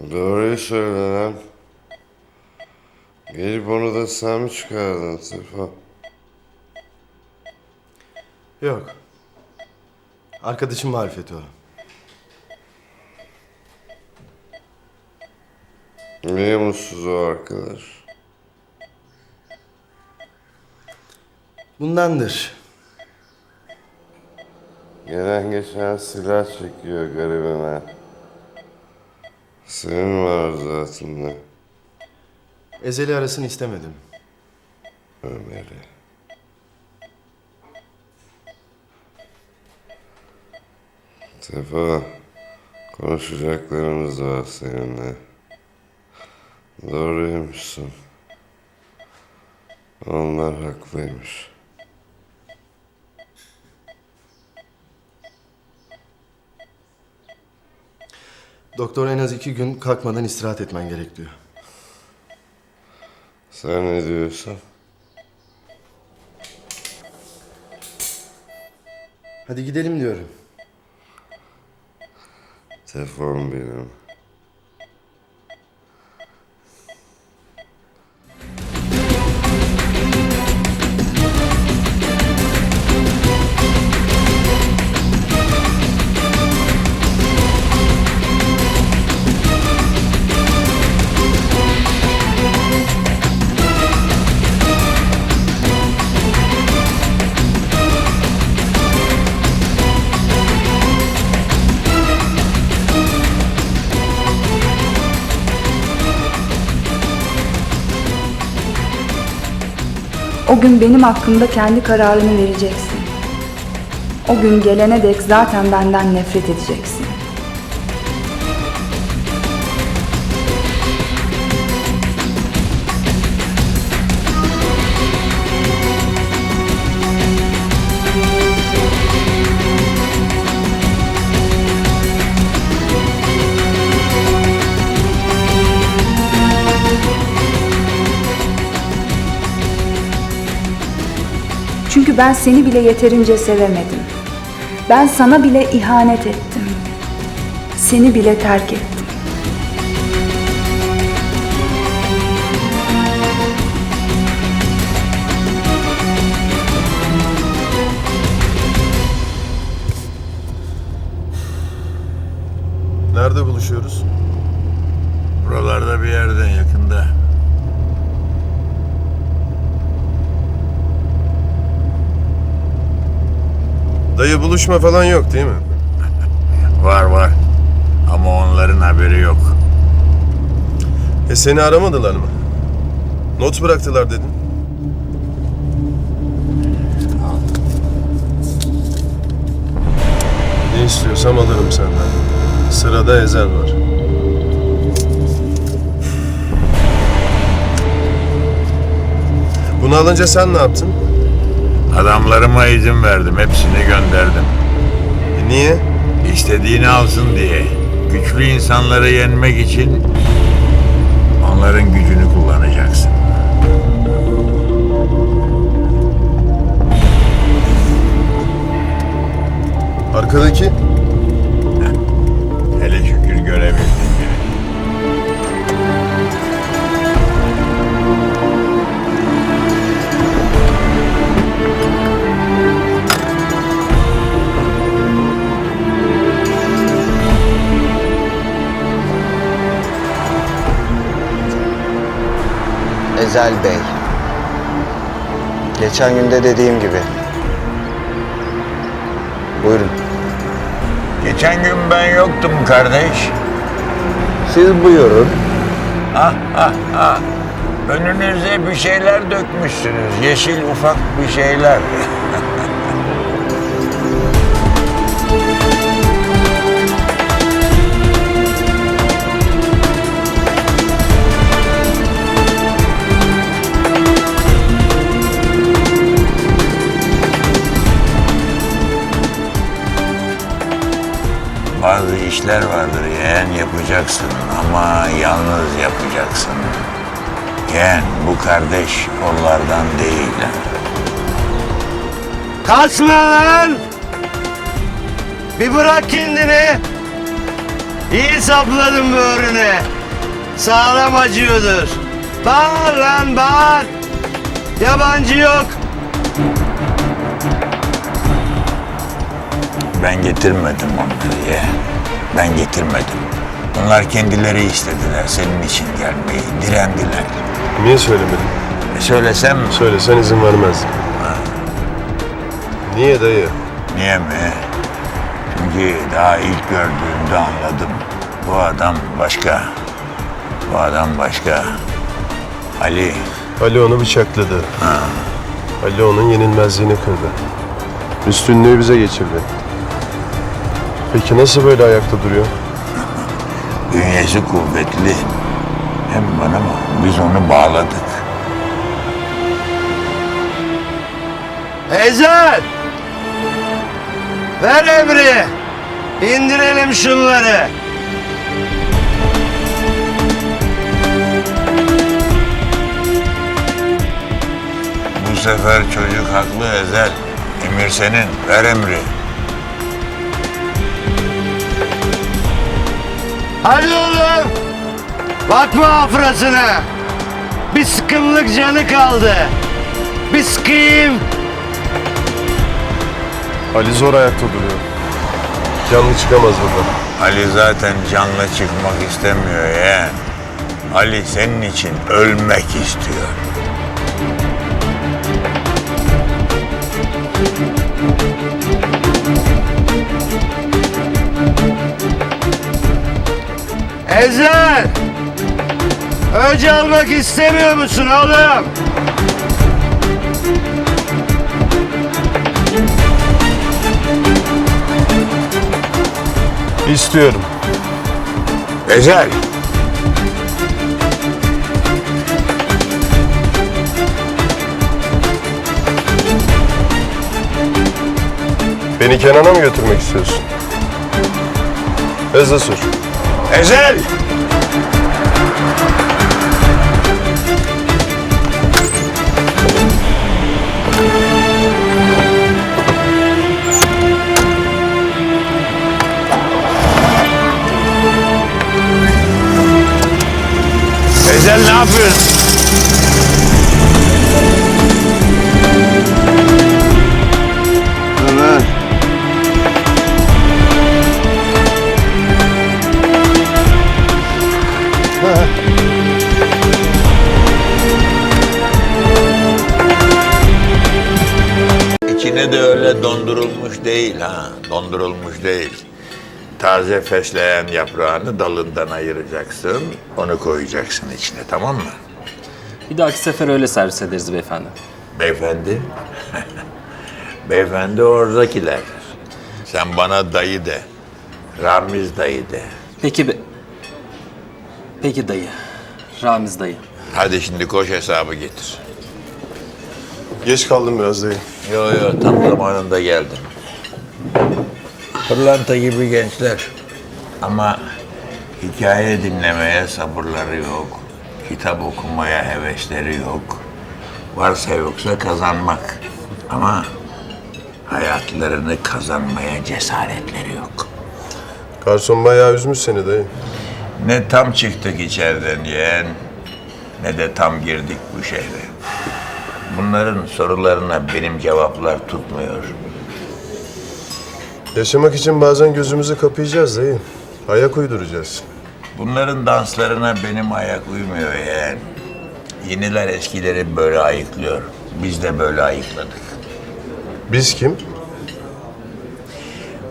Doğruyu söyle lan. Gelip onu da sen mi çıkardın Sefa? Yok. Arkadaşım marifeti o. Niye mutsuz o arkadaş? Bundandır. Gelen geçen silah çekiyor garibime. Senin var zatında Ezeli arasını istemedim. Ömer'i. Sefa, konuşacaklarımız var seninle. Doğruymuşsun. Onlar haklıymış. Doktor en az iki gün kalkmadan istirahat etmen gerek diyor. Sen ne diyorsun? Hadi gidelim diyorum. Telefon benim. O gün benim hakkımda kendi kararını vereceksin. O gün gelene dek zaten benden nefret edeceksin. Çünkü ben seni bile yeterince sevemedim. Ben sana bile ihanet ettim. Seni bile terk ettim. Nerede buluşuyoruz? Buralarda bir yerde yakında. Dayı buluşma falan yok değil mi? Var var. Ama onların haberi yok. E seni aramadılar mı? Not bıraktılar dedin. Ne istiyorsam alırım senden. Sırada Ezel var. Bunu alınca sen ne yaptın? Adamlarıma izin verdim. Hepsini gönderdim. E niye? İstediğini alsın diye. Güçlü insanları yenmek için onların gücünü kullanacaksın. Arkadaki? Ezel Bey. Geçen günde dediğim gibi. Buyurun. Geçen gün ben yoktum kardeş. Siz buyurun. Ah ah ah. Önünüze bir şeyler dökmüşsünüz. Yeşil ufak bir şeyler. Bazı işler vardır yeğen yapacaksın ama yalnız yapacaksın. Yeğen bu kardeş onlardan değil. Kaçma lan! Bir bırak kendini! İyi sapladın böğrüne. Sağlam acıyordur. Bağır lan bağır. Yabancı yok. Ben getirmedim onları yeğen. Ben getirmedim. Onlar kendileri istediler senin için gelmeyi, direndiler. Niye söylemedin? E söylesem mi? Söylesen izin vermezdim. Niye dayı? Niye mi? Çünkü daha ilk gördüğümde anladım. Bu adam başka. Bu adam başka. Ali, Ali onu bıçakladı. Ali onun yenilmezliğini kırdı. Üstünlüğü bize geçirdi. Peki nasıl böyle ayakta duruyor? bünyesi kuvvetli. Hem bana mı? Biz onu bağladık. Ezel! Ver emri. İndirelim şunları. Bu sefer çocuk haklı Ezel. Emir senin, ver emri. Hadi oğlum. Bakma afrasına. Bir sıkımlık canı kaldı. Bir sıkayım. Ali zor ayakta duruyor. Canlı çıkamaz buradan. Ali zaten canlı çıkmak istemiyor ya. Ali senin için ölmek istiyor. Ezel! Öc almak istemiyor musun oğlum? İstiyorum. Ezel, Beni Kenan'a mı götürmek istiyorsun? Hızlı sür. Ezel! Taze fesleğen yaprağını dalından ayıracaksın. Onu koyacaksın içine tamam mı? Bir dahaki sefer öyle servis ederiz beyefendi. Beyefendi. Beyefendi oradakiler. Sen bana dayı de. Ramiz dayı de. Peki be... Peki dayı. Ramiz dayı. Hadi şimdi koş hesabı getir. Geç kaldım biraz dayı. Yo yo tam zamanında geldin. Pırlanta gibi gençler. Ama hikaye dinlemeye sabırları yok. Kitap okumaya hevesleri yok. Varsa yoksa kazanmak. Ama hayatlarını kazanmaya cesaretleri yok. Garson bayağı üzmüş seni dayı. Ne tam çıktık içeriden yeğen, ne de tam girdik bu şehre. Bunların sorularına benim cevaplar tutmuyor. Yaşamak için bazen gözümüzü kapayacağız dayı. Ayak uyduracağız. Bunların danslarına benim ayak uymuyor yeğen. Yeniler eskileri böyle ayıklıyor. Biz de böyle ayıkladık. Biz kim?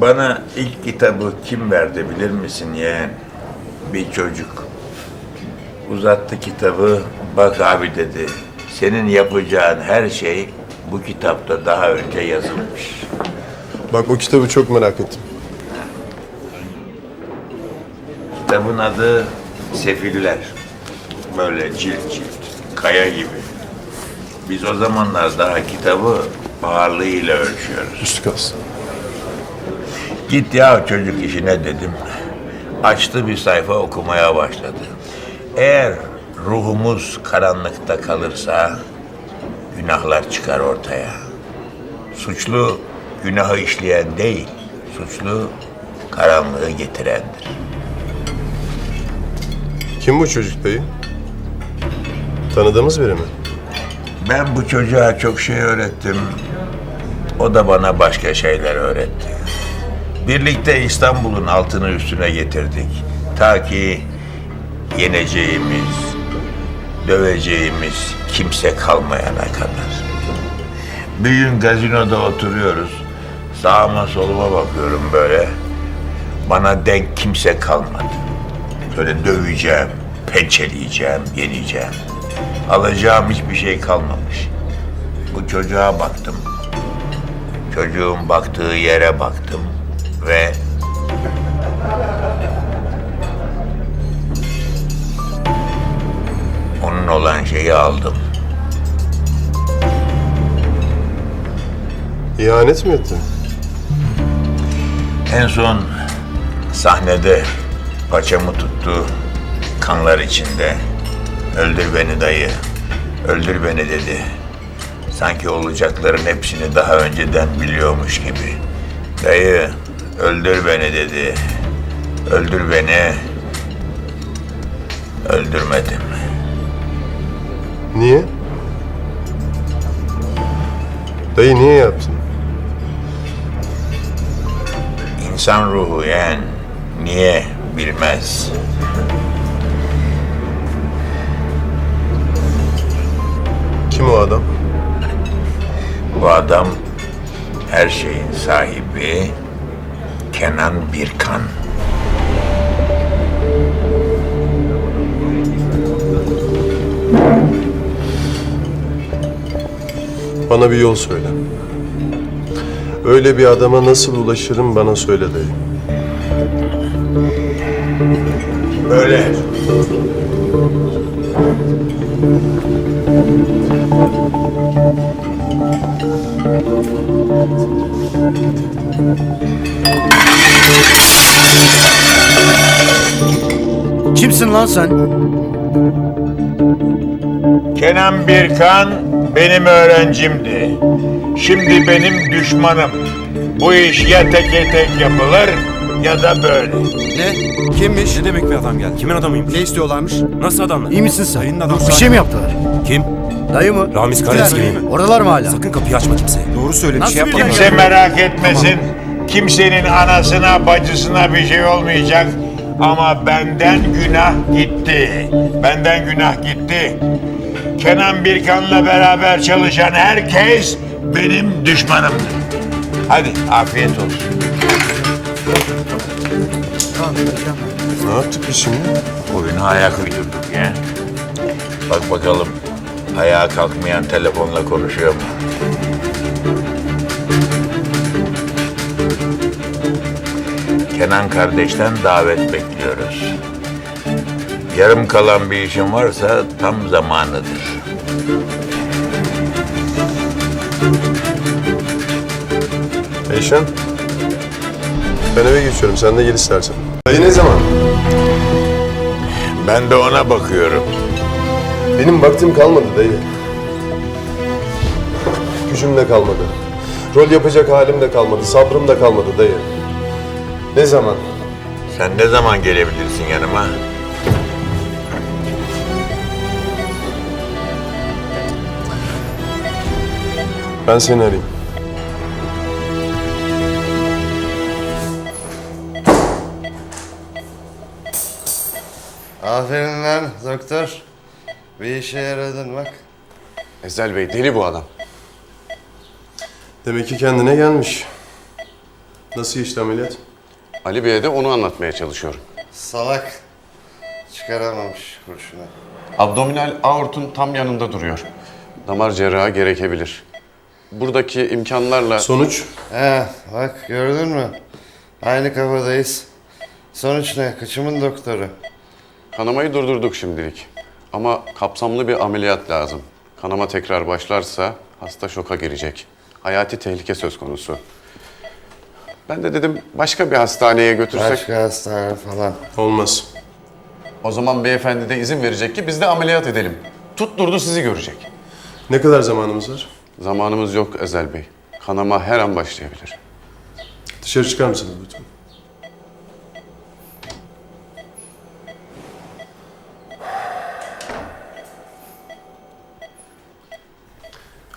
Bana ilk kitabı kim verdi bilir misin yeğen? Bir çocuk. Uzattı kitabı, bak abi dedi. Senin yapacağın her şey bu kitapta daha önce yazılmış. Bak bu kitabı çok merak ettim. Kitabın adı Sefiller. Böyle cilt cilt, kaya gibi. Biz o zamanlar daha kitabı ağırlığıyla ölçüyoruz. Üstü kalsın. Git ya çocuk işine dedim. Açtı bir sayfa okumaya başladı. Eğer ruhumuz karanlıkta kalırsa günahlar çıkar ortaya. Suçlu günahı işleyen değil, suçlu karanlığı getirendir. Kim bu çocuk dayı? Tanıdığımız biri mi? Ben bu çocuğa çok şey öğrettim. O da bana başka şeyler öğretti. Birlikte İstanbul'un altını üstüne getirdik. Ta ki yeneceğimiz, döveceğimiz kimse kalmayana kadar. Bir gün gazinoda oturuyoruz. Sağıma soluma bakıyorum böyle. Bana denk kimse kalmadı. Böyle döveceğim, pençeleyeceğim, yeneceğim. Alacağım hiçbir şey kalmamış. Bu çocuğa baktım. Çocuğun baktığı yere baktım ve onun olan şeyi aldım. İhanet mi ettin? En son sahnede paçamı tuttu, kanlar içinde. Öldür beni dayı, öldür beni dedi. Sanki olacakların hepsini daha önceden biliyormuş gibi. Dayı, öldür beni dedi. Öldür beni. Öldürmedim. Niye? Dayı niye yaptın? İnsan ruhu yani niye bilmez. Kim o adam? Bu adam her şeyin sahibi Kenan Birkan. Bana bir yol söyle. Öyle bir adama nasıl ulaşırım bana söyle dayı. Böyle. Kimsin lan sen? Kenan Birkan benim öğrencimdi. Şimdi benim düşmanım. Bu iş ya teke tek yapılır ya da böyle. Ne? Kimmiş? Ne demek bir adam geldi? Kimin adamıymış? Ne istiyorlarmış? Nasıl adamlar? İyi misin sen? Dayının adamı. Bir şey mi yaptılar? Kim? Dayı mı? Ramiz Karaeski mi? Oradalar mı hala? Sakın kapıyı açma kimseye. Doğru söyle bir Nasıl şey yapma. Kimse merak etmesin. Kimsenin anasına bacısına bir şey olmayacak. Ama benden günah gitti. Benden günah gitti. Kenan Birkan'la beraber çalışan herkes benim düşmanımdır. Hadi afiyet olsun. Ne yaptık biz şimdi? Oyuna ayak uydurduk ya. Bak bakalım ayağa kalkmayan telefonla konuşuyor mu? Kenan kardeşten davet bekliyoruz. Yarım kalan bir işin varsa tam zamanıdır. Eyşan. Ben eve geçiyorum. Sen de gel istersen. Dayı ne zaman? Ben de ona bakıyorum. Benim vaktim kalmadı dayı. Gücüm de kalmadı. Rol yapacak halim de kalmadı. Sabrım da kalmadı dayı. Ne zaman? Sen ne zaman gelebilirsin yanıma? Ben seni arayayım. Aferin lan doktor. Bir işe yaradın bak. Ezel Bey deli bu adam. Demek ki kendine gelmiş. Nasıl işte ameliyat? Ali Bey'e de onu anlatmaya çalışıyorum. Salak. Çıkaramamış kurşunu. Abdominal aortun tam yanında duruyor. Damar cerrahı gerekebilir. Buradaki imkanlarla Sonuç? He bak gördün mü? Aynı kafadayız. Sonuç ne? Kıçımın doktoru. Kanamayı durdurduk şimdilik. Ama kapsamlı bir ameliyat lazım. Kanama tekrar başlarsa hasta şoka girecek. Hayati tehlike söz konusu. Ben de dedim başka bir hastaneye götürsek Başka hastane falan. Olmaz. o zaman beyefendi de izin verecek ki biz de ameliyat edelim. Tutturdu sizi görecek. Ne kadar zamanımız var? Zamanımız yok Ezel Bey. Kanama her an başlayabilir. Dışarı çıkar mısınız lütfen?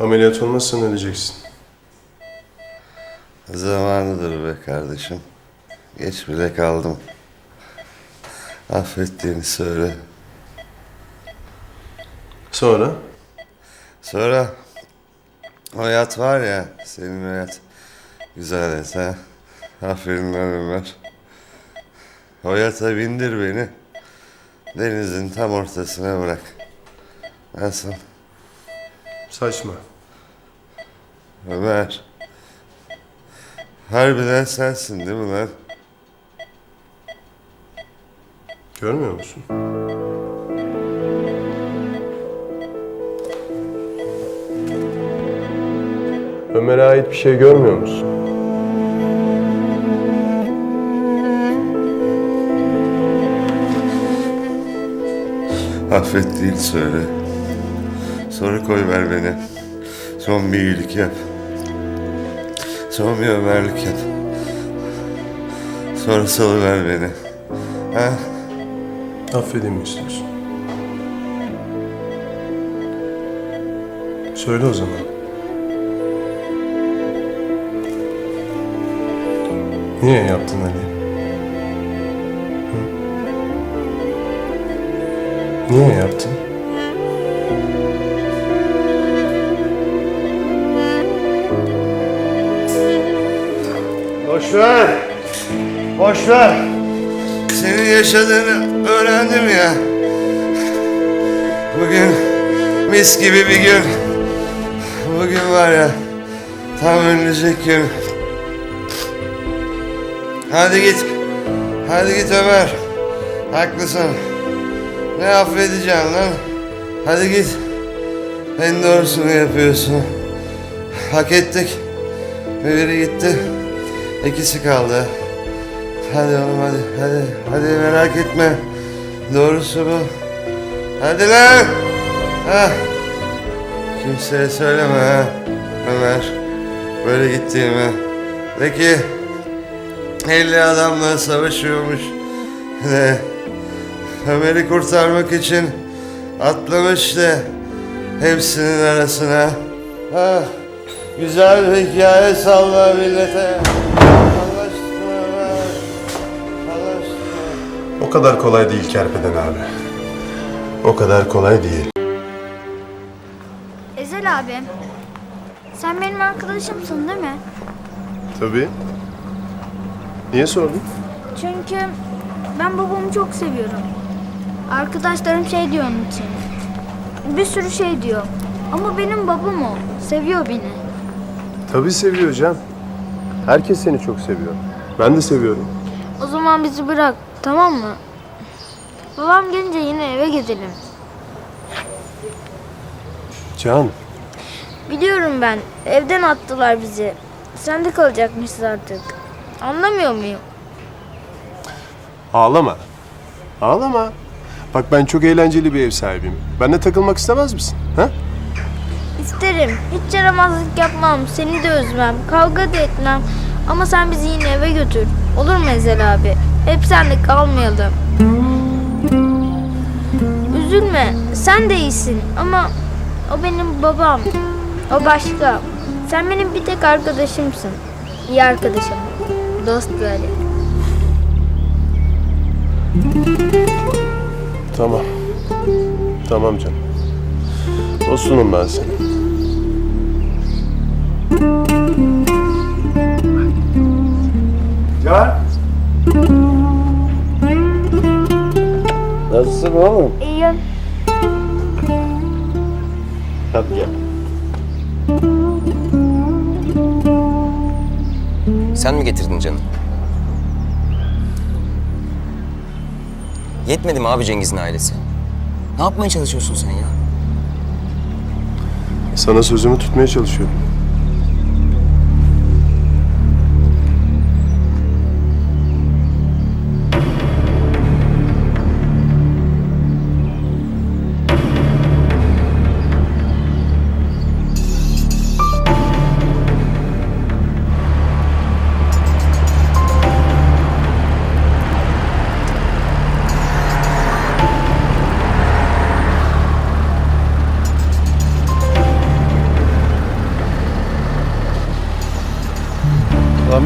Ameliyat olmazsan öleceksin. Zamanıdır be kardeşim. Geç bile kaldım. Affettiğini söyle. Sonra? Sonra o yat var ya, senin o yat. Güzel et ha. Aferin lan Ömer. O yata bindir beni. Denizin tam ortasına bırak. Nasıl? Saçma. Ömer. Harbiden sensin değil mi lan? Görmüyor musun? Ömer'e ait bir şey görmüyor musun? Affettiğini söyle. Sonra koy ver beni. Son bir iyilik yap. Son bir Ömerlik yap. Sonra salıver beni. Ha? Affedeyim mi istiyorsun? Söyle o zaman. Niye yaptın Ali? Hı? Niye yaptın? Boş ver. Senin yaşadığını öğrendim ya. Bugün mis gibi bir gün. Bugün var ya tam önümüzdeki gün. Hadi git. Hadi git Ömer. Haklısın. Ne affedeceğim lan? Hadi git. En doğrusunu yapıyorsun. Hak ettik. Biri gitti. İkisi kaldı. Hadi oğlum hadi hadi hadi merak etme. Doğrusu bu. Hadi lan. Ha. Kimseye söyleme ha. Ömer. Böyle gittiğimi. De ki 50 adamla savaşıyormuş. De Ömer'i kurtarmak için atlamış de hepsinin arasına. Ha. Güzel bir hikaye salla millete. Allah aşkına Ömer. Allah aşkına. O kadar kolay değil Kerpeden abi. O kadar kolay değil. Ezel abi. Sen benim arkadaşımsın değil mi? Tabii. Niye sordun? Çünkü ben babamı çok seviyorum. Arkadaşlarım şey diyor onun için. Bir sürü şey diyor. Ama benim babam o. Seviyor beni. Tabii seviyor Can. Herkes seni çok seviyor. Ben de seviyorum. O zaman bizi bırak. Tamam mı? Babam gelince yine eve gidelim. Can, Biliyorum ben. Evden attılar bizi. Sen de kalacakmışız artık. Anlamıyor muyum? ağlama. Ağlama. Bak ben çok eğlenceli bir ev sahibiyim. Benle takılmak istemez misin? Ha? İsterim. Hiç yaramazlık yapmam. Seni de üzmem. Kavga da etmem. Ama sen bizi yine eve götür. Olur mu Ezel abi? Hep senle kalmayalım. Üzülme. Sen de iyisin ama o benim babam. O başka. Sen benim bir tek arkadaşımsın. İyi arkadaşım. Dost böyle. Tamam. Tamam canım. Dostunum ben senin. Can. Nasılsın oğlum? İyiyim. Hadi gel. Sen mi getirdin canım? Yetmedi mi abi Cengiz'in ailesi? Ne yapmaya çalışıyorsun sen ya? Sana sözümü tutmaya çalışıyorum.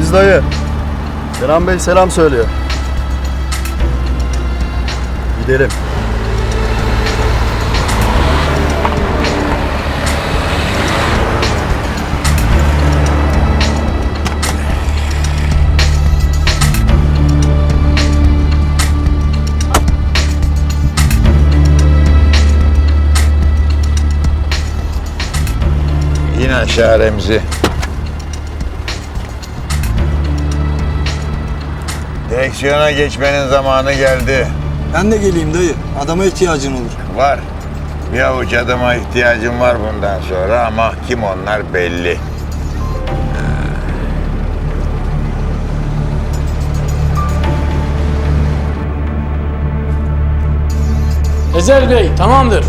Ramiz dayı. Kenan Bey selam söylüyor. Gidelim. İn aşağı Remzi. Direksiyona geçmenin zamanı geldi. Ben de geleyim dayı. Adama ihtiyacın olur. Var. Bir avuç adama ihtiyacım var bundan sonra ama kim onlar belli. Ezel Bey tamamdır.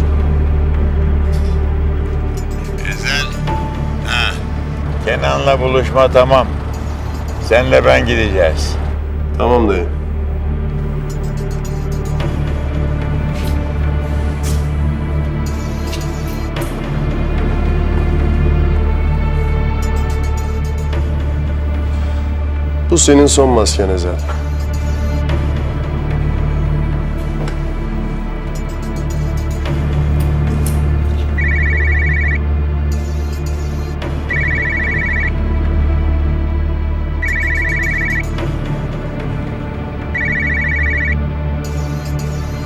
Ezel. Ha. Kenan'la buluşma tamam. Senle ben gideceğiz. Tamam dayı. Bu senin son masken Ezel.